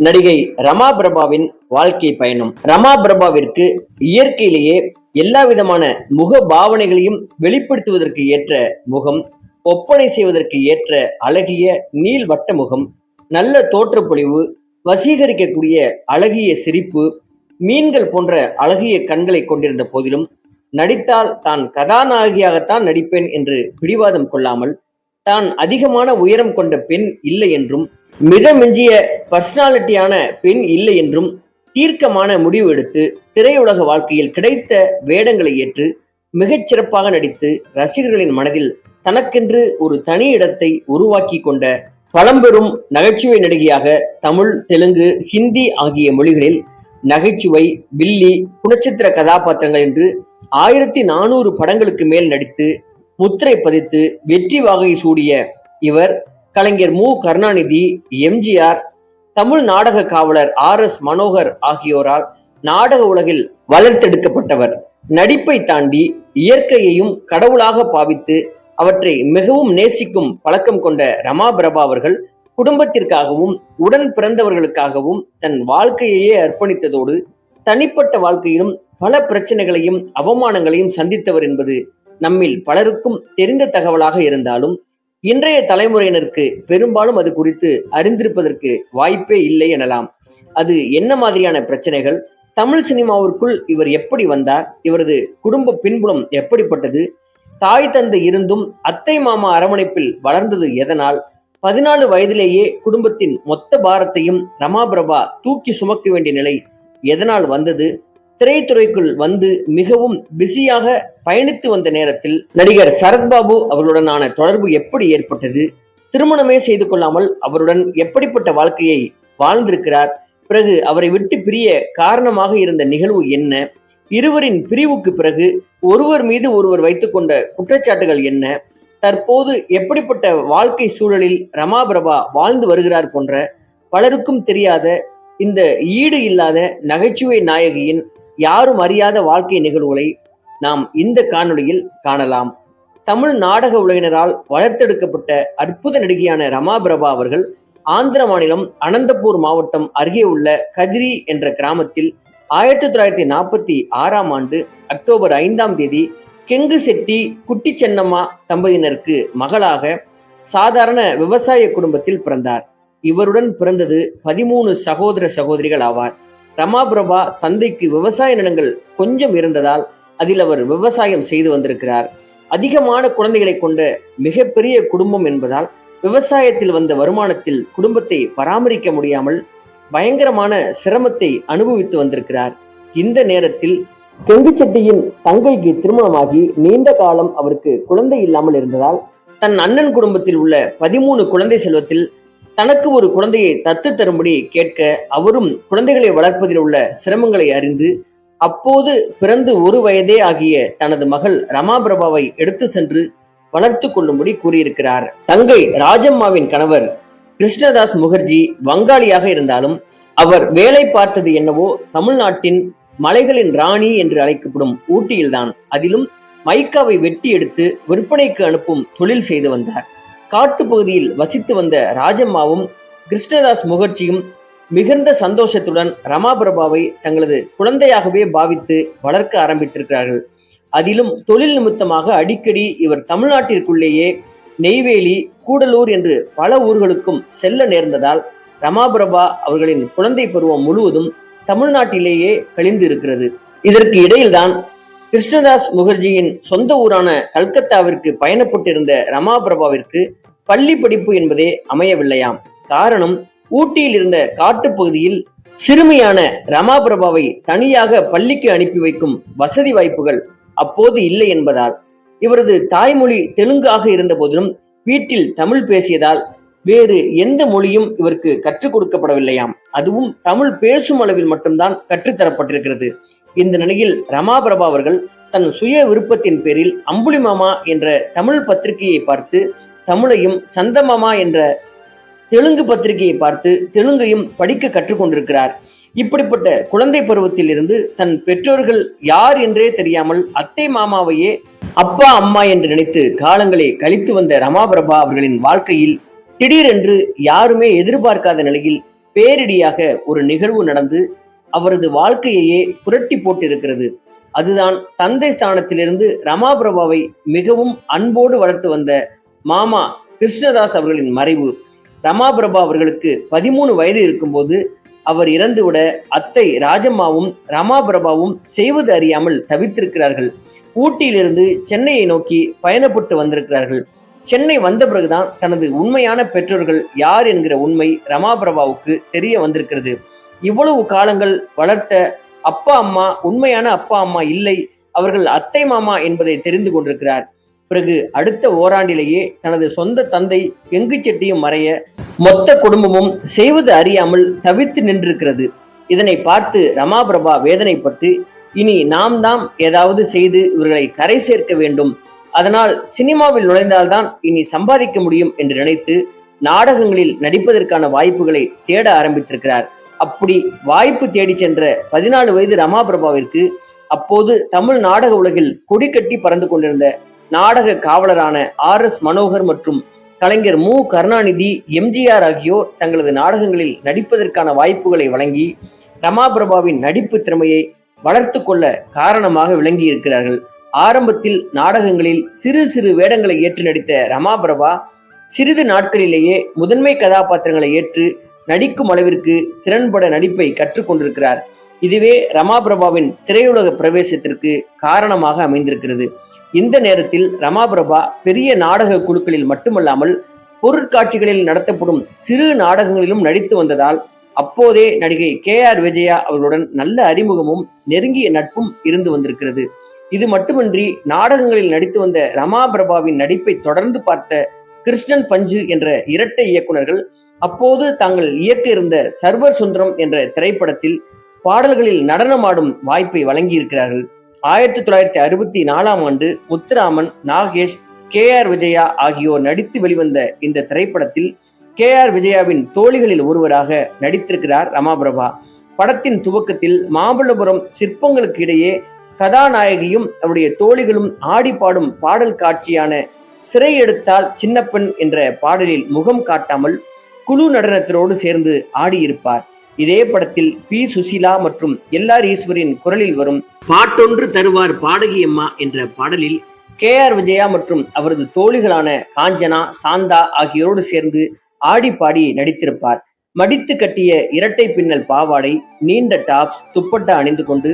நடிகை ரமா பிரபாவின் வாழ்க்கை பயணம். ரமா பிரபாவிற்கு இயற்கையிலேயே எல்லா விதமான முக பாவனைகளையும் வெளிப்படுத்துவதற்கு ஏற்ற முகம் ஒப்பனை செய்வதற்கு ஏற்ற அழகிய நீள்வட்ட முகம் நல்ல தோற்றப்பொழிவு வசீகரிக்கக்கூடிய அழகிய சிரிப்பு மீன்கள் போன்ற அழகிய கண்களை கொண்டிருந்த போதிலும் நடித்தால் தான் கதாநாயகியாகத்தான் நடிப்பேன் என்று பிடிவாதம் கொள்ளாமல் தான் அதிகமான உயரம் கொண்ட பெண் இல்லை என்றும் மிதமிஞ்சிய பர்சனாலிட்டியான பெண் இல்லை என்றும் தீர்க்கமான முடிவு எடுத்து திரையுலக வாழ்க்கையில் கிடைத்த வேடங்களை ஏற்று மிகச் சிறப்பாக நடித்து ரசிகர்களின் மனதில் தனக்கென்று ஒரு தனி இடத்தை உருவாக்கி கொண்ட பழம்பெரும் நகைச்சுவை நடிகையாக தமிழ் தெலுங்கு ஹிந்தி ஆகிய மொழிகளில் நகைச்சுவை வில்லி குணச்சித்திர கதாபாத்திரங்கள் என்று ஆயிரத்தி நானூறு படங்களுக்கு மேல் நடித்து முத்திரை பதித்து வெற்றி வாகை சூடிய இவர் கலைஞர் மு. கருணாநிதி எம்ஜிஆர் தமிழ் நாடக காவலர் ஆர். எஸ். மனோகர் ஆகியோரால் நாடக உலகில் வளர்த்தெடுக்கப்பட்டவர். நடிப்பை தாண்டி இயற்கையையும் கடவுளாக பாவித்து அவற்றை மிகவும் நேசிக்கும் பழக்கம் கொண்ட ரமா பிரபா அவர்கள் குடும்பத்திற்காகவும் உடன் பிறந்தவர்களுக்காகவும் தன் வாழ்க்கையையே அர்ப்பணித்ததோடு தனிப்பட்ட வாழ்க்கையிலும் பல பிரச்சனைகளையும் அவமானங்களையும் சந்தித்தவர் என்பது நம்மில் பலருக்கும் தெரிந்த தகவலாக இருந்தாலும் இன்றைய தலைமுறையினருக்கு பெரும்பாலும் அது குறித்து அறிந்திருப்பதற்கு வாய்ப்பே இல்லை எனலாம். அது என்ன மாதிரியான பிரச்சனைகள்? தமிழ் சினிமாவிற்குள் இவர் எப்படி வந்தார்? இவரது குடும்ப பின்புலம் எப்படிப்பட்டது? தாய் தந்தை இருந்தும் அத்தை மாமா அரவணைப்பில் வளர்ந்தது எதனால்? பதினாலு வயதிலேயே குடும்பத்தின் மொத்த பாரத்தையும் ரமாபிரபா தூக்கி சுமக்க வேண்டிய நிலை எதனால் வந்தது? திரைத்துறைக்குள் வந்து மிகவும் பிஸியாக பயணித்து வந்த நேரத்தில் நடிகர் சரத்பாபு அவர்களுடனான தொடர்பு எப்படி ஏற்பட்டது? திருமணமே செய்து கொள்ளாமல் அவருடன் எப்படிப்பட்ட வாழ்க்கையை வாழ்ந்திருக்கிறார்? பிறகு அவரை விட்டு பிரிய காரணமாக இருந்த நிகழ்வு என்ன? இருவரின் பிரிவுக்கு பிறகு ஒருவர் மீது ஒருவர் வைத்துக்கொண்ட குற்றச்சாட்டுகள் என்ன? தற்போது எப்படிப்பட்ட வாழ்க்கை சூழலில் ரமா பிரபா வாழ்ந்து வருகிறார் போன்ற பலருக்கும் தெரியாத இந்த ஈடு இல்லாத நகைச்சுவை நாயகியின் யாரும் அறியாத வாழ்க்கை நிகழ்வுகளை நாம் இந்த காணொளியில் காணலாம். தமிழ் நாடக உலகினரால் வளர்த்தெடுக்கப்பட்ட அற்புத நடிகையான ரமா பிரபா அவர்கள் ஆந்திர மாநிலம் அனந்தபூர் மாவட்டம் அருகே உள்ள கஜ்ரி என்ற கிராமத்தில் ஆயிரத்தி தொள்ளாயிரத்தி நாற்பத்தி ஆறாம் ஆண்டு அக்டோபர் ஐந்தாம் தேதி கெங்கு செட்டி குட்டி சென்னம்மா தம்பதியினருக்கு மகளாக சாதாரண விவசாய குடும்பத்தில் பிறந்தார். இவருடன் பிறந்தது பதிமூணு சகோதர சகோதரிகள் ஆவார். ரமாபிரபா தந்தைக்கு விவசாய நிலங்கள் கொஞ்சம் இருந்ததால் அதில் அவர் விவசாயம் செய்து வந்திருக்கிறார். அதிகமான குழந்தைகளை கொண்ட மிகப்பெரிய குடும்பம் என்பதால் விவசாயத்தில் வந்த வருமானத்தில் குடும்பத்தை பராமரிக்க முடியாமல் பயங்கரமான சிரமத்தை அனுபவித்து வந்திருக்கிறார். இந்த நேரத்தில் கெங்குச்செட்டியின் தங்கைக்கு திருமணமாகி நீண்ட காலம் அவருக்கு குழந்தை இல்லாமல் இருந்ததால் தன் அண்ணன் குடும்பத்தில் உள்ள பதிமூணு குழந்தை செல்வத்தில் தனக்கு ஒரு குழந்தையை தத்து தரும்படி கேட்க அவரும் குழந்தைகளை வளர்ப்பதில் உள்ள சிரமங்களை அறிந்து அப்போது பிறந்து ஒரு வயதே ஆகிய தனது மகள் ரமாபிரபாவை எடுத்து சென்று வளர்த்து கொள்ளும்படி கூறியிருக்கிறார். தங்கை ராஜம்மாவின் கணவர் கிருஷ்ணதாஸ் முகர்ஜி வங்காளியாக இருந்தாலும் அவர் வேலை பார்த்தது என்னவோ தமிழ்நாட்டின் மலைகளின் ராணி என்று அழைக்கப்படும் ஊட்டியில்தான். அதிலும் மைக்காவை வெட்டி எடுத்து விற்பனைக்கு அனுப்பும் தொழில் செய்து வந்தார். காட்டுப்பகுதியில் வசித்து வந்த ராஜம்மாவும் கிருஷ்ணதாஸ் முகர்ஜியும் மிகுந்த சந்தோஷத்துடன் ரமாபிரபாவை தங்களது குழந்தையாகவே பாவித்து வளர்க்க ஆரம்பித்திருக்கிறார்கள். அதிலும் தொழில் நிமித்தமாக அடிக்கடி இவர் தமிழ்நாட்டிற்குள்ளேயே நெய்வேலி கூடலூர் என்று பல ஊர்களுக்கும் செல்ல நேர்ந்ததால் ரமாபிரபா அவர்களின் குழந்தை பருவம் முழுவதும் தமிழ்நாட்டிலேயே கழிந்து இருக்கிறது இதற்கு இடையில்தான் கிருஷ்ணதாஸ் முகர்ஜியின் சொந்த ஊரான கல்கத்தாவிற்கு பயணப்பட்டிருந்த ரமாபிரபாவிற்கு பள்ளி படிப்பு என்பதே அமையவில்லையாம். காரணம் ஊட்டியில் இருந்த காட்டுப்பகுதியில் சிறுமியான ரமாபிரபாவை தனியாக பள்ளிக்கு அனுப்பி வைக்கும் வசதி வாய்ப்புகள் அப்போது இல்லை என்பதால் இவரது தாய்மொழி தெலுங்காக இருந்த போதிலும் வீட்டில் தமிழ் பேசியதால் வேறு எந்த மொழியும் இவருக்கு கற்றுக் கொடுக்கப்படவில்லையாம். அதுவும் தமிழ் பேசும் அளவில் மட்டும்தான் கற்றுத்தரப்பட்டிருக்கிறது. இந்த நிலையில் ரமா பிரபா அவர்கள் தன் சுய விருப்பத்தின் பேரில் அம்புலி மாமா என்ற தமிழ் பத்திரிகையை பார்த்து தமிழையும் சந்தமாமா என்ற தெலுங்கு பத்திரிகையை பார்த்து தெலுங்கையும் படிக்க கற்றுக்கொண்டிருக்கிறார். இப்படிப்பட்ட குழந்தை பருவத்தில் இருந்து தன் பெற்றோர்கள் யார் என்றே தெரியாமல் அத்தை மாமாவையே அப்பா அம்மா என்று நினைத்து காலங்களை கழித்து வந்த ரமாபிரபா அவர்களின் வாழ்க்கையில் திடீரென்று யாருமே எதிர்பார்க்காத நிலையில் பேரிடியாக ஒரு நிகழ்வு நடந்து அவரது வாழ்க்கையையே புரட்டி போட்டிருக்கிறது. அதுதான் தந்தை ஸ்தானத்திலிருந்து ரமாபிரபாவை மிகவும் அன்போடு வளர்த்து வந்த மாமா கிருஷ்ணதாஸ் அவர்களின் மறைவு. ரமாபிரபா அவர்களுக்கு பதிமூணு வயது இருக்கும்போது அவர் இறந்துவிட அத்தை ராஜம்மாவும் ரமாபிரபாவும் செய்வது அறியாமல் தவித்திருக்கிறார்கள். ஊட்டியிலிருந்து சென்னையை நோக்கி பயணப்பட்டு வந்திருக்கிறார்கள். சென்னை வந்த பிறகுதான் தனது உண்மையான பெற்றோர்கள் யார் என்கிற உண்மை ரமாபிரபாவுக்கு தெரிய வந்திருக்கிறது. இவ்வளவு காலங்கள் வளர்த்த அப்பா அம்மா உண்மையான அப்பா அம்மா இல்லை. அவர்கள் அத்தை மாமா என்பதை தெரிந்து கொண்டிருக்கிறார். பிறகு அடுத்த ஓராண்டிலேயே தனது சொந்த தந்தை எங்கு செட்டியும் மறைய மொத்த குடும்பமும் செய்வது அறியாமல் தவித்து நின்றிருக்கிறது. இதனை பார்த்து ரமாபிரபா வேதனைப்பட்டு இனி நாம் தாம் ஏதாவது செய்து இவர்களை கரை சேர்க்க வேண்டும். அதனால் சினிமாவில் நுழைந்தால்தான் இனி சம்பாதிக்க முடியும் என்று நினைத்து நாடகங்களில் நடிப்பதற்கான வாய்ப்புகளை தேட ஆரம்பித்திருக்கிறார். அப்படி வாய்ப்பு தேடி சென்ற பதினாலு வயது ரமாபிரபாவிற்கு அப்போது தமிழ் நாடக உலகில் கொடி கட்டி பறந்து கொண்டிருந்த நாடக காவலரான ஆர் எஸ் மனோகர் மற்றும் கலைஞர் மு. கருணாநிதி எம்ஜிஆர் ஆகியோர் தங்களது நாடகங்களில் நடிப்பதற்கான வாய்ப்புகளை வழங்கி ரமாபிரபாவின் நடிப்பு திறமையை வளர்த்து கொள்ள காரணமாக விளங்கி இருக்கிறார்கள் ஆரம்பத்தில் நாடகங்களில் சிறு சிறு வேடங்களை ஏற்று நடித்த ரமாபிரபா சிறிது நாட்களிலேயே முதன்மை கதாபாத்திரங்களை ஏற்று நடிக்கும் அளவிற்கு திறன்பட நடிப்பை கற்றுக்கொண்டிருக்கிறார் இதுவே ரமாபிரபாவின் திரையுலக பிரவேசத்திற்கு காரணமாக அமைந்திருக்கிறது. இந்த நேரத்தில் ரமாபிரபா பெரிய நாடக குழுக்களில் மட்டுமல்லாமல் பொருட்காட்சிகளில் நடத்தப்படும் சிறு நாடகங்களிலும் நடித்து வந்ததால் அப்போதே நடிகை கே ஆர் விஜயா அவர்களுடன் நல்ல அறிமுகமும் நெருங்கிய நட்பும் இருந்து வந்திருக்கிறது. இது மட்டுமின்றி நாடகங்களில் நடித்து வந்த ரமாபிரபாவின் நடிப்பை தொடர்ந்து பார்த்த கிருஷ்ணன் பஞ்சு என்ற இரட்டை இயக்குனர்கள் அப்போது தாங்கள் இயக்க இருந்த சர்வர் சுந்தரம் என்ற திரைப்படத்தில் பாடல்களில் நடனமாடும் வாய்ப்பை வழங்கியிருக்கிறார்கள். ஆயிரத்தி தொள்ளாயிரத்தி அறுபத்தி நாலாம் ஆண்டு முத்துராமன் நாகேஷ் கே ஆர் விஜயா ஆகியோர் நடித்து வெளிவந்த இந்த திரைப்படத்தில் கே ஆர் விஜயாவின் தோழிகளில் ஒருவராக நடித்திருக்கிறார் ரமாபிரபா. படத்தின் துவக்கத்தில் மாமல்லபுரம் சிற்பங்களுக்கு இடையே கதாநாயகியும் அவருடைய தோழிகளும் ஆடி பாடும் பாடல் காட்சியான சிறை எடுத்தால் பெண் என்ற பாடலில் முகம் காட்டாமல் குழு நடனத்தினோடு சேர்ந்து ஆடியிருப்பார். இதே படத்தில் பி. சுசீலா மற்றும் எல்ஆர் ஈஸ்வரின் குரலில் வரும் பாட்டொன்று தருவார் பாடகியம்மா என்ற பாடலில் கே. ஆர். விஜயா மற்றும் அவரது தோழிகளான காஞ்சனா சாந்தா ஆகியோரோடு சேர்ந்து ஆடி பாடி நடித்திருப்பார். மடித்து கட்டிய இரட்டை பின்னல் பாவாடை நீண்ட டாப்ஸ் துப்பட்டா அணிந்து கொண்டு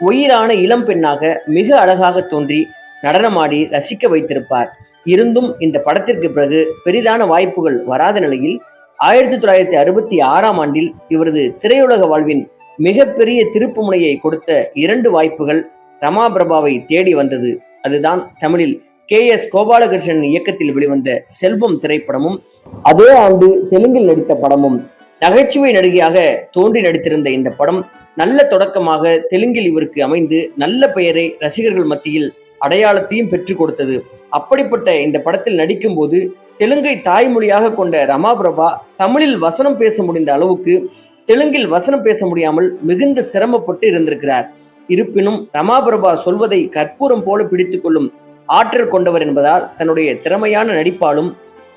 உயிரான இளம் பெண்ணாக மிக அழகாக தோன்றி நடனமாடி ரசிக்க வைத்திருப்பார். இருந்தும் இந்த படத்திற்கு பிறகு பெரிதான வாய்ப்புகள் வராத நிலையில் ஆயிரத்தி தொள்ளாயிரத்தி அறுபத்தி ஆறாம் ஆண்டில் இவரது திரையுலக வாழ்வின் மிகப்பெரிய திருப்புமுனையை கொடுத்த இரண்டு வாய்ப்புகள் ரமா பிரபாவை தேடி வந்தது. அதுதான் தமிழில் கே எஸ் கோபாலகிருஷ்ணன் இயக்கத்தில் வெளிவந்த செல்வம் திரைப்படமும் அதே ஆண்டு தெலுங்கில் நடித்த படமும். நகைச்சுவை நடிகையாக தோன்றி நடித்திருந்த இந்த படம் நல்ல தொடக்கமாக தெலுங்கில் இவருக்கு அமைந்து நல்ல பெயரை ரசிகர்கள் மத்தியில் அடையாளத்தையும் பெற்றுக் கொடுத்தது. அப்படிப்பட்ட இந்த படத்தில் நடிக்கும்போது தெலுங்கை தாய்மொழியாக கொண்ட ரமாபிரபா தமிழில் வசனம் பேச முடிந்த அளவுக்கு தெலுங்கில் வசனம் பேச முடியாமல் மிகுந்த சிரமப்பட்டு இருந்திருக்கிறார். இருப்பினும் ரமாபிரபா சொல்வதை கற்பூரம் போல பிடித்துக்கொள்ளும் ஆற்றல் கொண்டவர் என்பதால் தன்னுடைய திறமையான நடிப்பாலும்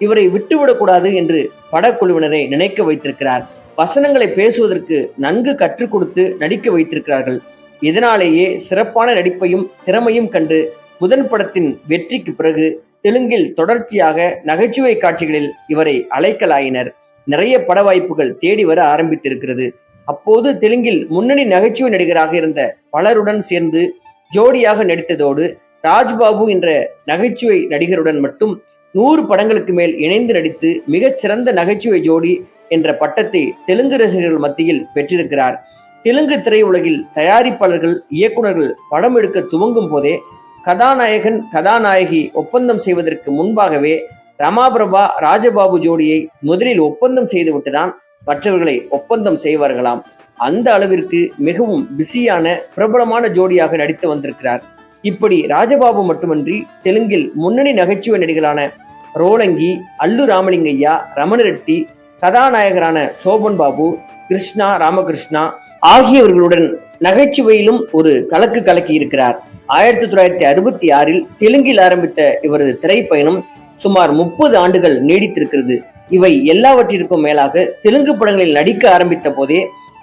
இவரை விட்டுவிடக்கூடாது என்று படக்குழுவினரை நினைக்க வைத்திருக்கிறார். வசனங்களை பேசுவதற்கு நன்கு கற்றுக் கொடுத்து நடிக்க வைத்திருக்கிறார்கள். இதனாலேயே சிறப்பான நடிப்பையும் திறமையும் கண்டு புதன் படத்தின் வெற்றிக்கு பிறகு தெலுங்கில் தொடர்ச்சியாக நகைச்சுவை காட்சிகளில் இவரை அழைக்கலாயினர் நிறைய பட வாய்ப்புகள் தேடி வர ஆரம்பித்திருக்கிறது. அப்போது தெலுங்கில் முன்னணி நகைச்சுவை நடிகராக இருந்த பலருடன் சேர்ந்து ஜோடியாக நடித்ததோடு ராஜ்பாபு என்ற நகைச்சுவை நடிகருடன் மட்டும் நூறு படங்களுக்கு மேல் இணைந்து நடித்து மிகச்சிறந்த நகைச்சுவை ஜோடி என்ற பட்டத்தை தெலுங்கு ரசிகர்கள் மத்தியில் பெற்றிருக்கிறார். தெலுங்கு திரையுலகில் தயாரிப்பாளர்கள் இயக்குனர்கள் படம் எடுக்க துவங்கும் போதே கதாநாயகன் கதாநாயகி ஒப்பந்தம் செய்வதற்கு முன்பாகவே ரமாபிரபா ராஜபாபு ஜோடியை முதலில் ஒப்பந்தம் செய்துவிட்டுதான் மற்றவர்களை ஒப்பந்தம் செய்வார்களாம். அந்த அளவிற்கு மிகவும் பிஸியான பிரபலமான ஜோடியாக நடித்து வந்திருக்கிறார். இப்படி ராஜபாபு மட்டுமன்றி தெலுங்கில் முன்னணி நகைச்சுவை நடிகளான ரோலங்கி அல்லு ராமலிங்கையா ரமண ரெட்டி கதாநாயகரான சோபன் பாபு கிருஷ்ணா ராமகிருஷ்ணா ஆகியவர்களுடன் நகைச்சுவையிலும் ஒரு கலக்கு கலக்கி இருக்கிறார் ஆயிரத்தி தொள்ளாயிரத்தி அறுபத்தி ஆறில் தெலுங்கில் ஆரம்பித்த இவரது திரைப்பயணம் சுமார் முப்பது ஆண்டுகள் நீடித்திருக்கிறது. இவை எல்லாவற்றிற்கும் மேலாக தெலுங்கு படங்களில் நடிக்க ஆரம்பித்த போதே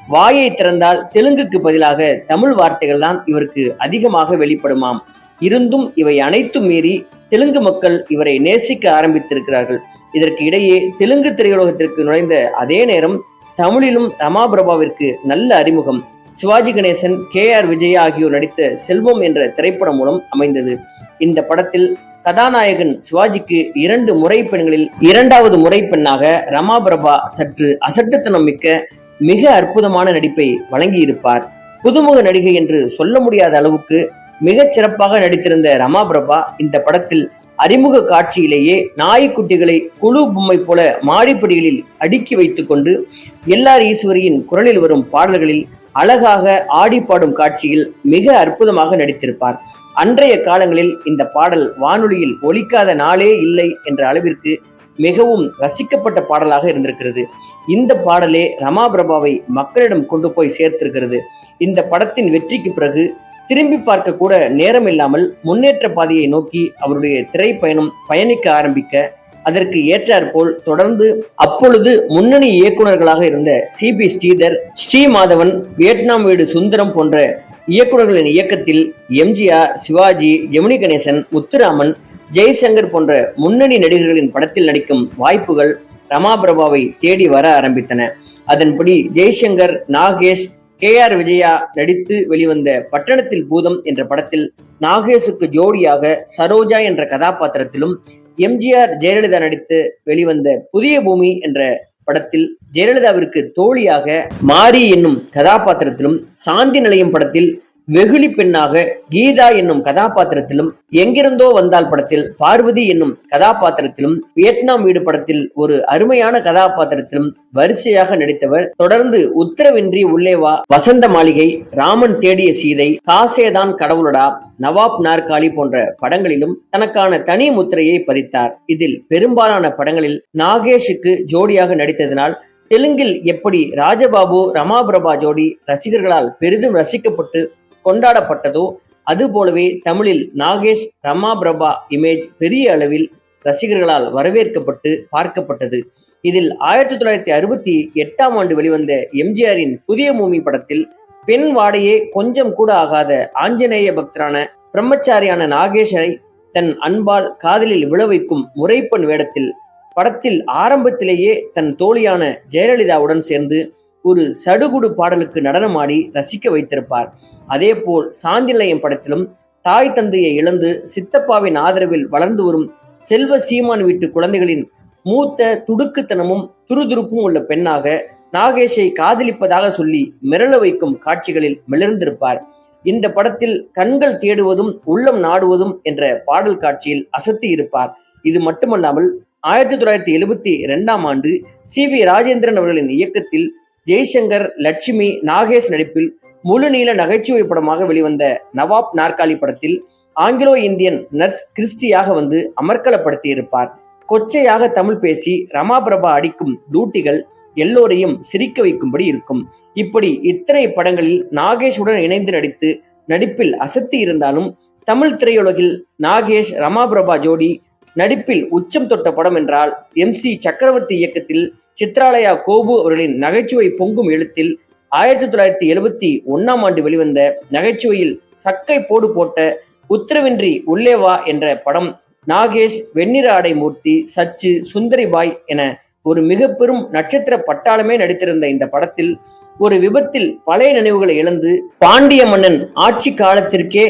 வாயை திறந்தால் தெலுங்குக்கு பதிலாக தமிழ் வார்த்தைகள் தான் இவருக்கு அதிகமாக வெளிப்படுமாம். இருந்தும் இவை அனைத்தும் மீறி தெலுங்கு மக்கள் இவரை நேசிக்க ஆரம்பித்திருக்கிறார்கள். இதற்கு இடையே தெலுங்கு திரையுலகத்திற்கு நுழைந்த அதே நேரம் தமிழிலும் ரமாபிரபாவிற்கு நல்ல அறிமுகம். சிவாஜி கணேசன் கே ஆர் விஜயா ஆகியோர் நடித்த செல்வம் என்ற திரைப்படம் மூலம் அமைந்தது. இந்த படத்தில் கதாநாயகன் சிவாஜிக்கு இரண்டு முறை பெண்களில் இரண்டாவது முறை பெண்ணாக ரமாபிரபா சற்று அசட்டுத்தனம் மிக்க மிக அற்புதமான நடிப்பை வழங்கியிருப்பார். புதுமுக நடிகை என்று சொல்ல முடியாத அளவுக்கு மிகச் சிறப்பாக நடித்திருந்த ரமாபிரபா இந்த படத்தில் அறிமுக காட்சியிலேயே நாய்க்குட்டிகளை குழு பொம்மை போல மாடிப்படிகளில் அடுக்கி வைத்துக்கொண்டு எல்ஆர் ஈஸ்வரியின் குரலில் வரும் பாடல்களில் அழகாக ஆடி பாடும் காட்சியில் மிக அற்புதமாக நடித்திருப்பார். அன்றைய காலங்களில் இந்த பாடல் வானொலியில் ஒலிக்காத நாளே இல்லை என்ற அளவிற்கு மிகவும் ரசிக்கப்பட்ட பாடலாக இருந்திருக்கிறது. இந்த பாடலே ரமா பிரபாவை மக்களிடம் கொண்டு போய் சேர்த்திருக்கிறது. இந்த படத்தின் வெற்றிக்கு பிறகு திரும்பி பார்க்க கூட நேரம் இல்லாமல் முன்னேற்ற பாதையை நோக்கி அவருடைய திரைப்பயணம் பயணிக்க ஆரம்பிக்க அதற்கு ஏற்றாற்போல் தொடர்ந்து அப்பொழுது முன்னணி இயக்குனர்களாக இருந்த C P Sridhar Sri Madhavan Vietnam Veedu Sundaram போன்ற இயக்குனர்களின் இயக்கத்தில் எம்ஜிஆர் சிவாஜி ஜெமினி கணேசன் முத்துராமன் ஜெய்சங்கர் போன்ற முன்னணி நடிகர்களின் படத்தில் நடிக்கும் வாய்ப்புகள் ரமாபிரபாவை தேடி வர ஆரம்பித்தன. அதன்படி ஜெய்சங்கர் நாகேஷ் கே ஆர் விஜயா நடித்து வெளிவந்த பட்டணத்தில் பூதம் என்ற படத்தில் நாகேஷுக்கு ஜோடியாக சரோஜா என்ற கதாபாத்திரத்திலும் எம்ஜிஆர் ஜெயலலிதா நடித்து வெளிவந்த புதிய பூமி என்ற படத்தில் ஜெயலலிதாவிற்கு தோழியாக மாரி என்னும் கதாபாத்திரத்திலும் சாந்தி நிலையம் படத்தில் வெகுளி பெண்ணாக கீதா என்னும் கதாபாத்திரத்திலும் எங்கிருந்தோ வந்தால் படத்தில் பார்வதி என்னும் கதாபாத்திரத்திலும் வியட்நாம் வீடு படத்தில் ஒரு அருமையான கதாபாத்திரத்திலும் வரிசையாக நடித்தவர். தொடர்ந்து உத்தரவின்றி உள்ளே வா வசந்த மாளிகை ராமன் தேடிய சீதை காசேதான் கடவுளடா நவாப் நாற்காலி போன்ற படங்களிலும் தனக்கான தனி முத்திரையை பதித்தார். இதில் பெரும்பாலான படங்களில் நாகேஷுக்கு ஜோடியாக நடித்ததினால் தெலுங்கில் எப்படி ராஜபாபு ரமாபிரபா ஜோடி ரசிகர்களால் பெரிதும் ரசிக்கப்பட்டு கொண்டாடப்பட்டதோ அதுபோலவே தமிழில் நாகேஷ் ரமா பிரபா இமேஜ் பெரிய அளவில் ரசிகர்களால் வரவேற்கப்பட்டு பார்க்கப்பட்டது. இதில் ஆயிரத்தி தொள்ளாயிரத்தி அறுபத்தி எட்டாம் ஆண்டு வெளிவந்த எம்ஜிஆரின் புதிய பூமி படத்தில் பெண் வாடையே கொஞ்சம் கூட ஆகாத ஆஞ்சநேய பக்தரான பிரம்மச்சாரியான நாகேஷரை தன் அன்பால் காதலில் விழ வைக்கும் முறைப்பெண் வேடத்தில் படத்தில் ஆரம்பத்திலேயே தன் தோழியான ஜெயலலிதாவுடன் சேர்ந்து ஒரு சடுகுடு பாடலுக்கு நடனமாடி ரசிக்க வைத்திருப்பார். அதேபோல் சாந்தி நிலையம் படத்திலும் தாய் தந்தையை இழந்து சித்தப்பாவின் ஆதரவில் வளர்ந்து வரும் செல்வ சீமான் வீட்டு குழந்தைகளின் மூத்த துடுக்குத்தனமும் துருதுருப்பும் உள்ள பெண்ணாக நாகேஷை காதலிப்பதாக சொல்லி மிரள வைக்கும் காட்சிகளில் மிளர்ந்திருப்பார். இந்த படத்தில் கண்கள் தேடுவதும் உள்ளம் நாடுவதும் என்ற பாடல் காட்சியில் அசத்தி இருப்பார். இது மட்டுமல்லாமல் ஆயிரத்தி தொள்ளாயிரத்தி எழுபத்தி இரண்டாம் ஆண்டு சி வி ராஜேந்திரன் அவர்களின் இயக்கத்தில் ஜெய்சங்கர் லட்சுமி நாகேஷ் நடிப்பில் முழு நீள நகைச்சுவை படமாக வெளிவந்த நவாப் நாற்காலி படத்தில் ஆங்கிலோ இந்தியன் நர்ஸ் கிறிஸ்டியாக வந்து அமர்க்கலப்படுத்தி இருப்பார் கொச்சையாக தமிழ் பேசி ரமாபிரபா அடிக்கும் டூட்டிகள் எல்லோரையும் சிரிக்க வைக்கும்படி இருக்கும். இப்படி இத்தனை படங்களில் நாகேஷுடன் இணைந்து நடித்து நடிப்பில் அசத்தி இருந்தாலும் தமிழ் திரையுலகில் நாகேஷ் ரமாபிரபா ஜோடி நடிப்பில் உச்சம் தொட்ட படம் என்றால் எம் சி சக்கரவர்த்தி இயக்கத்தில் சித்ராலயா கோபு அவர்களின் நகைச்சுவை பொங்கும் எழுத்தில் ஆயிரத்தி தொள்ளாயிரத்தி எழுபத்தி ஒன்னாம் ஆண்டு வெளிவந்த நகைச்சுவையில் சக்கை போடு போட்ட உத்தரவின்றி உள்ளே வா என்ற படம் நாகேஷ் வெண்ணிற ஆடை மூர்த்தி சச்சு சுந்தரிபாய் என ஒரு மிக பெரும் நட்சத்திர பட்டாளமே நடித்திருந்த இந்த படத்தில் ஒரு விபத்தில் பழைய நினைவுகளை இழந்து பாண்டிய மன்னன் ஆட்சி காலத்திற்கே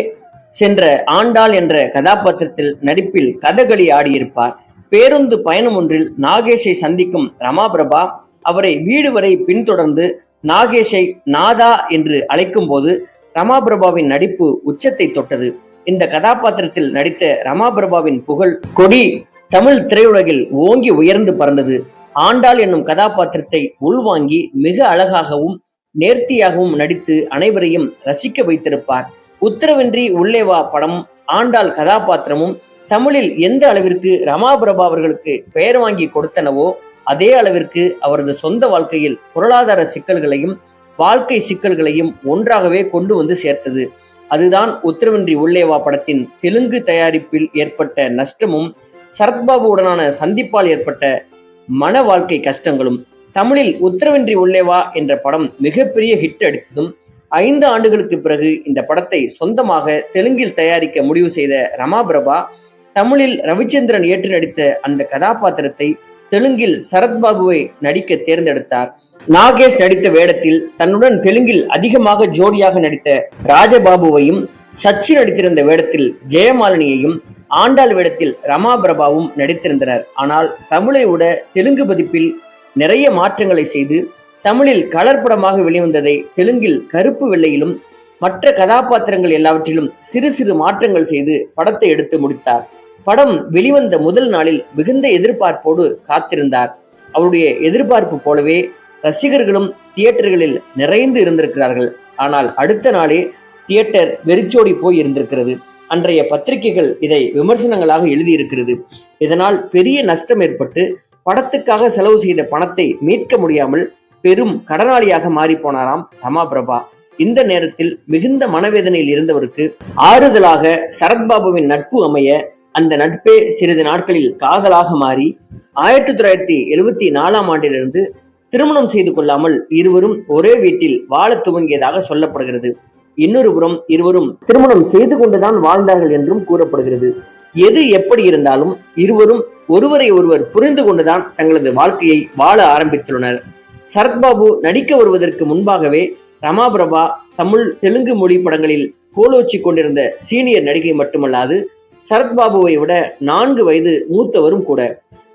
சென்ற ஆண்டாள் என்ற கதாபாத்திரத்தில் நடிப்பில் கதகளி ஆடியிருப்பார். பேருந்து பயணம் ஒன்றில் நாகேஷை சந்திக்கும் ரமாபிரபா அவரை வீடு வரை பின்தொடர்ந்து நாகேஷை நாதா என்று அழைக்கும் போது ரமாபிரபாவின் நடிப்பு உச்சத்தை தொட்டது. இந்த கதாபாத்திரத்தில் நடித்த ரமாபிரபாவின் புகழ் கொடி தமிழ் திரையுலகில் ஓங்கி உயர்ந்து பறந்தது. ஆண்டாள் என்னும் கதாபாத்திரத்தை உள்வாங்கி மிக அழகாகவும் நேர்த்தியாகவும் நடித்து அனைவரையும் ரசிக்க வைத்திருப்பார். உத்தரவின்றி உள்ளே வா படம் ஆண்டாள் கதாபாத்திரமும் தமிழில் எந்த அளவிற்கு ரமாபிரபா அவர்களுக்கு பெயர் வாங்கி கொடுத்தனவோ அதே அளவிற்கு அவரது சொந்த வாழ்க்கையில் பொருளாதார சிக்கல்களையும் வாழ்க்கை சிக்கல்களையும் ஒன்றாகவே கொண்டு வந்து சேர்த்தது. அதுதான் உத்தரவின்றி உள்ளேவா படத்தின் தெலுங்கு தயாரிப்பில் ஏற்பட்ட நஷ்டமும் சரத்பாபுவுடனான சந்திப்பால் ஏற்பட்ட மன வாழ்க்கை கஷ்டங்களும் தமிழில் உத்தரவின்றி உள்ளேவா என்ற படம் மிகப்பெரிய ஹிட் அடித்ததும் ஐந்து ஆண்டுகளுக்கு பிறகு இந்த படத்தை சொந்தமாக தெலுங்கில் தயாரிக்க முடிவு செய்த ரமா பிரபா தமிழில் ரவிச்சந்திரன் ஏற்று நடித்த அந்த கதாபாத்திரத்தை தெலுங்கில் சரத்பாபுவை நடிக்க தேர்ந்தெடுத்தார். நாகேஷ் நடித்த வேடத்தில் தன்னுடன் தெலுங்கில் அதிகமாக ஜோடியாக நடித்த ராஜபாபுவையும் சச்சி நடித்திருந்த வேடத்தில் ஜெயமாலினியையும் ஆண்டாள் வேடத்தில் ரமா பிரபாவும் நடித்திருந்தனர். ஆனால் தமிழை விட தெலுங்கு பதிப்பில் நிறைய மாற்றங்களை செய்து தமிழில் கலர் படமாக வெளிவந்ததை தெலுங்கில் கருப்பு வெள்ளையிலும் மற்ற கதாபாத்திரங்கள் எல்லாவற்றிலும் சிறு சிறு மாற்றங்கள் செய்து படத்தை எடுத்து முடித்தார். படம் வெளிவந்த முதல் நாளில் மிகுந்த எதிர்பார்ப்போடு காத்திருந்தார். அவருடைய எதிர்பார்ப்பு போலவே ரசிகர்களும் தியேட்டர்களில் நிறைந்து இருந்திருக்கிறார்கள். ஆனால் அடுத்த நாளே தியேட்டர் வெறிச்சோடி போய் இருந்திருக்கிறது. அன்றைய பத்திரிகைகள் இதை விமர்சனங்களாக எழுதியிருக்கிறது. இதனால் பெரிய நஷ்டம் ஏற்பட்டு படத்துக்காக செலவு செய்த பணத்தை மீட்க முடியாமல் பெரும் கடனாளியாக மாறி போனாராம் ரமாபிரபா இந்த நேரத்தில் மிகுந்த மனவேதனையில் இருந்தவருக்கு ஆறுதலாக சரத்பாபுவின் நட்பு அமைய அந்த நட்பே சிறிது நாட்களில் காதலாக மாறி ஆயிரத்தி தொள்ளாயிரத்தி எழுவத்தி நாலாம் ஆண்டிலிருந்து திருமணம் செய்து கொள்ளாமல் இருவரும் ஒரே வீட்டில் வாழ துவங்கியதாக சொல்லப்படுகிறது. இன்னொரு புறம் இருவரும் திருமணம் செய்து கொண்டுதான் வாழ்ந்தார்கள் என்றும் கூறப்படுகிறது. எது எப்படி இருந்தாலும் இருவரும் ஒருவரை ஒருவர் புரிந்து கொண்டுதான் தங்களது வாழ்க்கையை வாழ ஆரம்பித்துள்ளனர். சரத்பாபு நடிக்க வருவதற்கு முன்பாகவே ரமா பிரபா தமிழ் தெலுங்கு மொழி படங்களில் கோலோச்சி கொண்டிருந்த சீனியர் நடிகை மட்டுமல்லாது சரத்பாபுவை விட நான்கு வயது மூத்தவரும் கூட.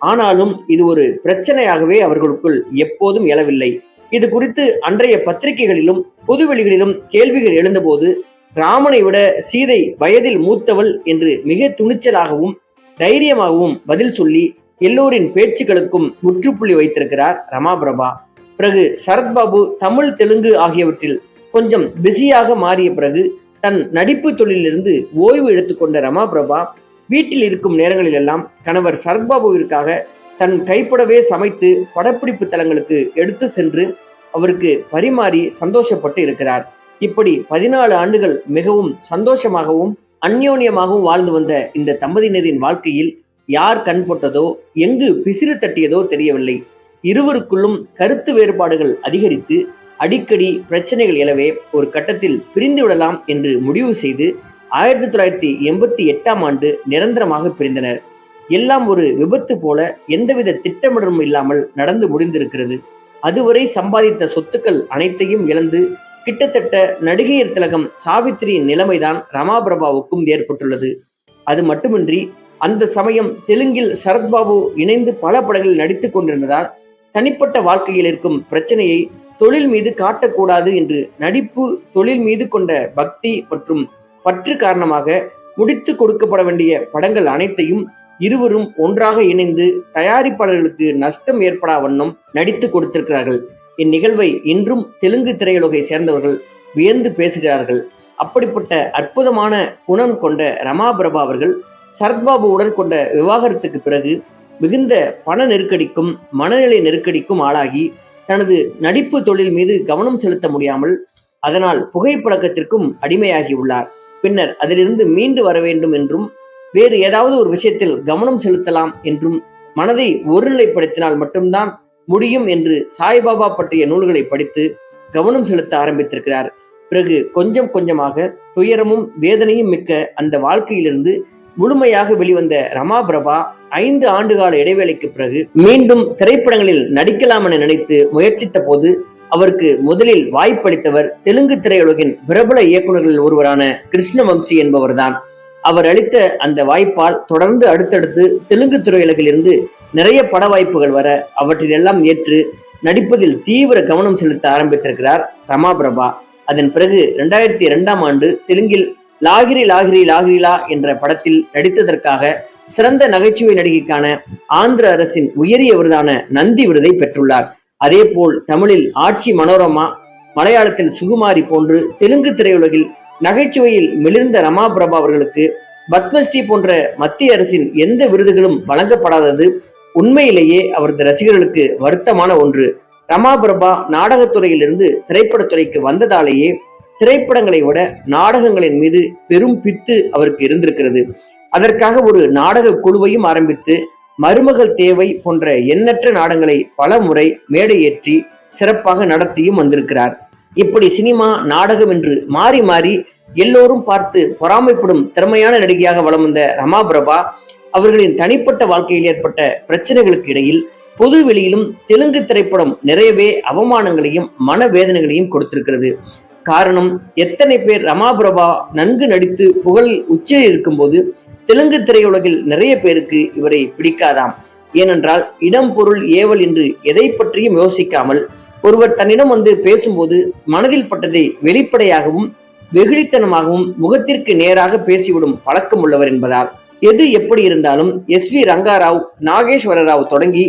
ஆனாலும் இது ஒரு பிரச்சனையாகவே அவர்களுக்குள் எப்போதும் எழவில்லை. இது குறித்து அன்றைய பத்திரிகைகளிலும் பொதுவெளிகளிலும் கேள்விகள் எழுந்தபோது ராமனை விட சீதை வயதில் மூத்தவள் என்று மிக துணிச்சலாகவும் தைரியமாகவும் பதில் சொல்லி எல்லோரின் பேச்சுக்களுக்கும் முற்றுப்புள்ளி வைத்திருக்கிறார் ரமாபிரபா. பிறகு சரத்பாபு தமிழ் தெலுங்கு ஆகியவற்றில் கொஞ்சம் பிஸியாக மாறிய பிறகு தன் நடிப்பு தொழிலிருந்து ஓய்வு எடுத்துக்கொண்ட ரமா பிரபா வீட்டில் இருக்கும் நேரங்களிலெல்லாம் கணவர் சரத்பாபுவிற்காக தன் கைப்படவே சமைத்து படப்பிடிப்பு தலங்களுக்கு எடுத்து சென்று அவருக்கு பரிமாறி சந்தோஷப்பட்டு இருக்கிறார். இப்படி பதினாலு ஆண்டுகள் மிகவும் சந்தோஷமாகவும் அந்யோன்யமாகவும் வாழ்ந்து வந்த இந்த தம்பதியினரின் வாழ்க்கையில் யார் கண் போட்டதோ எங்கு பிசிறு தட்டியதோ தெரியவில்லை. இருவருக்குள்ளும் கருத்து வேறுபாடுகள் அதிகரித்து அடிக்கடி பிரச்சனைகள் எழவே ஒரு கட்டத்தில் பிரிந்து விடலாம் என்று முடிவு செய்து ஆயிரத்தி தொள்ளாயிரத்தி எண்பத்தி எட்டாம் ஆண்டு நிரந்தரமாக பிரிந்தனர். எல்லாம் ஒரு விபத்து போல எந்தவித திட்டமிடலும் இல்லாமல் நடந்து முடிந்திருக்கிறது. அதுவரை சம்பாதித்த சொத்துக்கள் அனைத்தையும் இழந்து கிட்டத்தட்ட நடிகையர் திலகம் சாவித்திரியின் நிலைமைதான் ரமாபிரபாவுக்கும் ஏற்பட்டுள்ளது. அது மட்டுமின்றி அந்த சமயம் தெலுங்கில் சரத்பாபு இணைந்து பல படங்களில் நடித்துக் கொண்டிருந்ததால் தனிப்பட்ட வாழ்க்கையில் இருக்கும் பிரச்சனையை தொழில் மீது காட்டக்கூடாது என்று நடிப்பு தொழில் மீது கொண்ட பக்தி மற்றும் பற்று காரணமாக முடித்து கொடுக்கப்பட வேண்டிய படங்கள் அனைத்தையும் இருவரும் ஒன்றாக இணைந்து தயாரிப்பாளர்களுக்கு நஷ்டம் ஏற்படா வண்ணம் நடித்து கொடுத்திருக்கிறார்கள். இந்நிகழ்வை இன்றும் தெலுங்கு திரையுலகை சேர்ந்தவர்கள் வியந்து பேசுகிறார்கள். அப்படிப்பட்ட அற்புதமான குணம் கொண்ட ரமாபிரபா அவர்கள் அவர்கள் சரத்பாபுவுடன் கொண்ட விவாகரத்துக்கு பிறகு மிகுந்த பண நெருக்கடிக்கும் மனநிலை நெருக்கடிக்கும் ஆளாகி தனது நடிப்பு தொழில் மீது கவனம் செலுத்த முடியாமல் அதனால் புகைப்பழக்கத்திற்கும் அடிமையாகி உள்ளார் பின்னர் அதிலிருந்து மீண்டு வர வேண்டும் என்றும் வேறு ஏதாவது ஒரு விஷயத்தில் கவனம் செலுத்தலாம் என்றும் மனதை ஒருநிலைப்படுத்தினால் மட்டும்தான் முடியும் என்று சாய்பாபா பற்றிய நூல்களை படித்து கவனம் செலுத்த ஆரம்பித்திருக்கிறார். பிறகு கொஞ்சம் கொஞ்சமாக துயரமும் வேதனையும் மிக்க அந்த வாழ்க்கையிலிருந்து முழுமையாக வெளிவந்த ரமா பிரபா ஐந்து ஆண்டுகால இடைவேளைக்கு பிறகு மீண்டும் திரைப்படங்களில் நடிக்கலாம் என நினைத்து முயற்சித்த போது அவருக்கு முதலில் வாய்ப்பளித்தவர் தெலுங்கு திரையுலகின் பிரபல இயக்குநர்களில் ஒருவரான கிருஷ்ணவம்சி என்பவர்தான். அவர் அளித்த அந்த வாய்ப்பால் தொடர்ந்து அடுத்தடுத்து தெலுங்கு திரையுலகிலிருந்து நிறைய பட வாய்ப்புகள் வர அவற்றிலெல்லாம் ஏற்று நடிப்பதில் தீவிர கவனம் செலுத்த ஆரம்பித்திருக்கிறார் ரமா பிரபா அதன் பிறகு இரண்டாயிரத்தி இரண்டாம் ஆண்டு தெலுங்கில் லாகிரி லாகிரி லாகிரிலா என்ற படத்தில் நடித்ததற்காக சிறந்த நகைச்சுவை நடிகைக்கான ஆந்திர அரசின் உயரிய விருதான நந்தி விருதை பெற்றுள்ளார். அதேபோல் தமிழில் ஆட்சி மனோரமா மலையாளத்தில் சுகுமாரி போன்று தெலுங்கு திரையுலகில் நகைச்சுவையில் மிளிர்ந்த ரமா பிரபா அவர்களுக்கு பத்மஸ்ரீ போன்ற மத்திய அரசின் எந்த விருதுகளும் வழங்கப்படாதது உண்மையிலேயே அவரது ரசிகர்களுக்கு வருத்தமான ஒன்று. ரமா பிரபா நாடகத்துறையிலிருந்து திரைப்படத்துறைக்கு வந்ததாலேயே திரைப்படங்களை விட நாடகங்களின் மீது பெரும் பித்து அவருக்கு இருந்திருக்கிறது. அதற்காக ஒரு நாடக குழுவையும் ஆரம்பித்து மருமகள் தேவை போன்ற எண்ணற்ற நாடகங்களை பல முறை மேடையேற்றி சிறப்பாக நடத்தியும் வந்திருக்கிறார். இப்படி சினிமா நாடகம் என்று மாறி மாறி எல்லோரும் பார்த்து பொறாமைப்படும் திறமையான நடிகையாக வளம் வந்த ரமா பிரபா அவர்களின் தனிப்பட்ட வாழ்க்கையில் ஏற்பட்ட பிரச்சனைகளுக்கு இடையில் பொது வெளியிலும் தெலுங்கு திரைப்படம் நிறையவே அவமானங்களையும் மனவேதனைகளையும் கொடுத்திருக்கிறது. காரணம் எத்தனை பேர் ரமாபிரபா நன்கு நடித்து புகழ் உச்சியில் இருக்கும்போது தெலுங்கு திரையுலகில் நிறைய பேருக்கு இவரை பிடிக்காதாம். ஏனென்றால் இடம் பொருள் ஏவல் என்று எதை பற்றியும் யோசிக்காமல் ஒருவர் தன்னிடம் வந்து பேசும்போது மனதில் பட்டதை வெளிப்படையாகவும் வெகுளித்தனமாகவும் முகத்திற்கு நேராக பேசிவிடும் பழக்கம் உள்ளவர் என்பதால். எது எப்படி இருந்தாலும் எஸ் வி ரங்காராவ் நாகேஸ்வர ராவ் தொடங்கி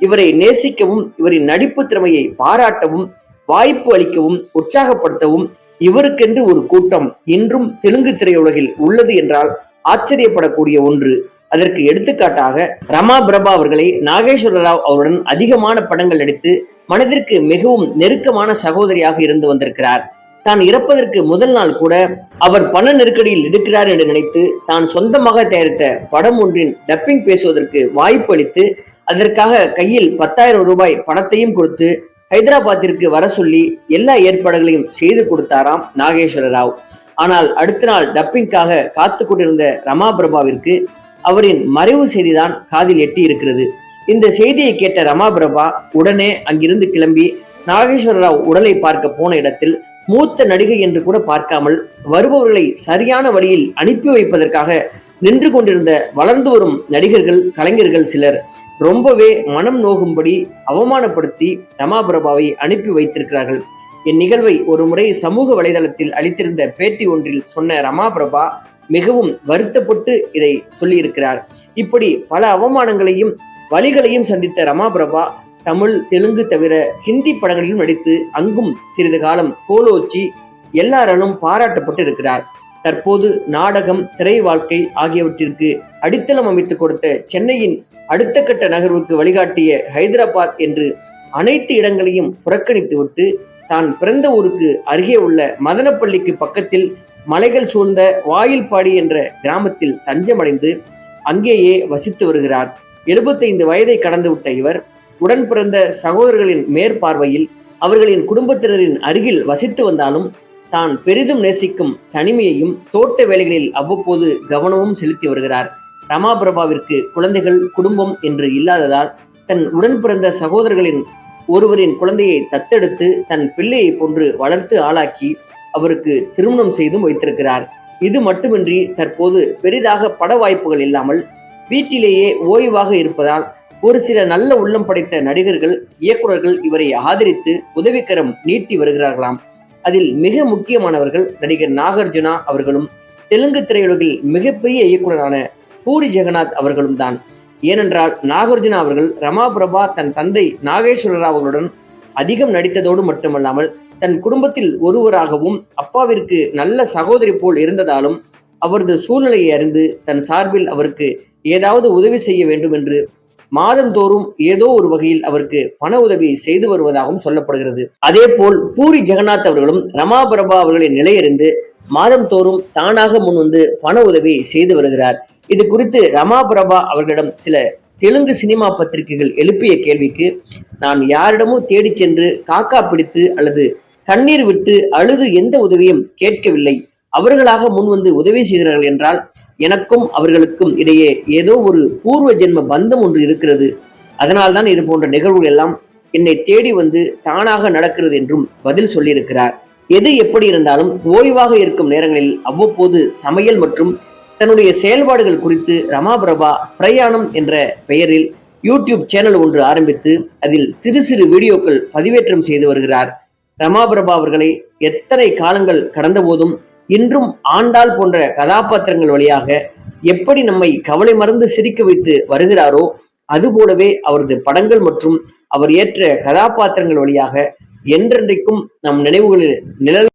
இவரை நேசிக்கவும் இவரின் நடிப்பு திறமையை பாராட்டவும் வாய்ப்பு அளிக்கவும் உற்சாகப்படுத்தவும் இவருக்கென்று ஒரு கூட்டம் இன்றும் தெலுங்கு திரையுலகில் உள்ளது என்றால் ஆச்சரியப்படக்கூடிய ஒன்று. அதற்கு எடுத்துக்காட்டாக ரமா பிரபா அவர்களை நாகேஸ்வர ராவ் அவருடன் அதிகமான படங்கள் நடித்து மனதிற்கு மிகவும் நெருக்கமான சகோதரியாக இருந்து வந்திருக்கிறார். தான் இறப்பதற்கு முதல் நாள் கூட அவர் பண நெருக்கடியில் இருக்கிறார் என்று நினைத்து தான் சொந்தமாக தயாரித்த படம் ஒன்றின் டப்பிங் பேசுவதற்கு வாய்ப்பு அளித்து அதற்காக கையில் பத்தாயிரம் ரூபாய் பணத்தையும் கொடுத்து ஹைதராபாத்திற்கு வர சொல்லி எல்லா ஏற்பாடுகளையும் செய்து கொடுத்தாராம் நாகேஸ்வர ராவ் ஆனால் அடுத்த நாள் டப்பிங்காக காத்து கொண்டிருந்த ரமா பிரபாவிற்கு அவரின் மறைவு செய்திதான் காதில் எட்டி இருக்கிறது. இந்த செய்தியை கேட்ட ரமா பிரபா உடனே அங்கிருந்து கிளம்பி நாகேஸ்வர ராவ் உடலை பார்க்க போன இடத்தில் மூத்த நடிகை என்று கூட பார்க்காமல் வருபவர்களை சரியான வழியில் அனுப்பி வைப்பதற்காக நின்று கொண்டிருந்த வளர்ந்து வரும் நடிகர்கள் கலைஞர்கள் சிலர் ரொம்பவே மனம் நோகும்படி அவமானப்படுத்தி ரமாபிரபாவை அனுப்பி வைத்திருக்கிறார்கள். இந்நிகழ்வை ஒரு முறை சமூக வலைதளத்தில் அளித்திருந்த பேட்டி ஒன்றில் சொன்ன ரமாபிரபா மிகவும் வருத்தப்பட்டு இதை சொல்லியிருக்கிறார். இப்படி பல அவமானங்களையும் வழிகளையும் சந்தித்த ரமாபிரபா தமிழ் தெலுங்கு தவிர ஹிந்தி படங்களிலும் நடித்து அங்கும் சிறிது காலம் கோலோச்சி எல்லாராலும் பாராட்டப்பட்டு இருக்கிறார். தற்போது நாடகம் திரை வாழ்க்கை ஆகியவற்றிற்கு அடித்தளம் அமைத்துக் கொடுத்த சென்னையின் அடுத்த கட்ட நகர்வுக்கு வழிகாட்டிய ஹைதராபாத் என்று அனைத்து இடங்களையும் புறக்கணித்துவிட்டு தான் பிறந்த ஊருக்கு அருகே உள்ள மதனப்பள்ளிக்கு பக்கத்தில் மலைகள் சூழ்ந்த வாயில்பாடி என்ற கிராமத்தில் தஞ்சமடைந்து அங்கேயே வசித்து வருகிறார். எழுபத்தைந்து வயதை கடந்துவிட்ட இவர் உடன் பிறந்த சகோதரர்களின் மேற்பார்வையில் அவர்களின் குடும்பத்தினரின் அருகில் வசித்து வந்தாலும் தான் பெரிதும் நேசிக்கும் தனிமையையும் தோட்ட வேலைகளில் அவ்வப்போது கவனமும் செலுத்தி வருகிறார். ரமாபிரபாவிற்கு குழந்தைகள் குடும்பம் என்று இல்லாததால் தன் உடன் பிறந்த சகோதரர்களின் ஒருவரின் குழந்தையை தத்தெடுத்து தன் பிள்ளையை போன்று வளர்த்து ஆளாக்கி அவருக்கு திருமணம் செய்தும் வைத்திருக்கிறார். இது மட்டுமின்றி தற்போது பெரிதாக பட வாய்ப்புகள் இல்லாமல் வீட்டிலேயே ஓய்வாக இருப்பதால் ஒரு சில நல்ல உள்ளம் படைத்த நடிகர்கள் இயக்குநர்கள் இவரை ஆதரித்து உதவிக்கரம் நீட்டி வருகிறார்களாம். அதில் மிக முக்கியமானவர்கள் நடிகர் நாகார்ஜுனா அவர்களும் தெலுங்கு திரையுலகில் மிகப்பெரிய இயக்குனரான பூரி ஜெகநாத் அவர்களும் தான். ஏனென்றால் நாகார்ஜுனா அவர்கள் ரமா பிரபா தன் தந்தை நாகேஸ்வரராவ் அவர்களுடன் அதிகம் நடித்ததோடு மட்டுமல்லாமல் தன் குடும்பத்தில் ஒருவராகவும் அப்பாவிற்கு நல்ல சகோதரி போல் இருந்ததாலும் அவரது சூழ்நிலையை அறிந்து தன் சார்பில் அவருக்கு ஏதாவது உதவி செய்ய வேண்டும் என்று மாதந்தோறும் ஏதோ ஒரு வகையில் அவருக்கு பண உதவி செய்து வருவதாகவும் சொல்லப்படுகிறது. அதே போல் பூரி ஜெகநாத் அவர்களும் ரமா பிரபா அவர்களின் நிலையிருந்து மாதந்தோறும் தானாக முன்வந்து பண உதவி செய்து வருகிறார். இது குறித்து ரமா பிரபா அவர்களிடம் சில தெலுங்கு சினிமா பத்திரிகைகள் எழுப்பிய கேள்விக்கு நான் யாரிடமும் தேடி சென்று காக்கா பிடித்து அல்லது கண்ணீர் விட்டு அழுது எந்த உதவியும் கேட்கவில்லை. அவர்களாக முன்வந்து உதவி செய்கிறார்கள் என்றால் எனக்கும் அவர்களுக்கும் இடையே ஏதோ ஒரு பூர்வ ஜென்ம பந்தம் ஒன்று இருக்கிறது. அதனால்தான் இது போன்ற நிகழ்வுகள் எல்லாம் என்னை தேடி வந்து தானாக நடக்கிறது என்றும் பதில் சொல்லியிருக்கிறார். எது எப்படி இருந்தாலும் ஓய்வாக இருக்கும் நேரங்களில் அவ்வப்போது சமையல் மற்றும் தன்னுடைய செயல்பாடுகள் குறித்து ரமா பிரபா பிரயாணம் என்ற பெயரில் யூடியூப் சேனல் ஒன்று ஆரம்பித்து அதில் சிறு சிறு வீடியோக்கள் பதிவேற்றம் செய்து வருகிறார். ரமா பிரபா அவர்களை எத்தனை காலங்கள் கடந்த போதும் இன்றும் ஆண்டாள் போன்ற கதாபாத்திரங்கள் வழியாக எப்படி நம்மை கவலை மறந்து சிரிக்க வைத்து வருகிறாரோ அதுபோலவே அவரது படங்கள் மற்றும் அவர் ஏற்ற கதாபாத்திரங்கள் வழியாக என்றென்றைக்கும் நம் நினைவுகளில் நிழல்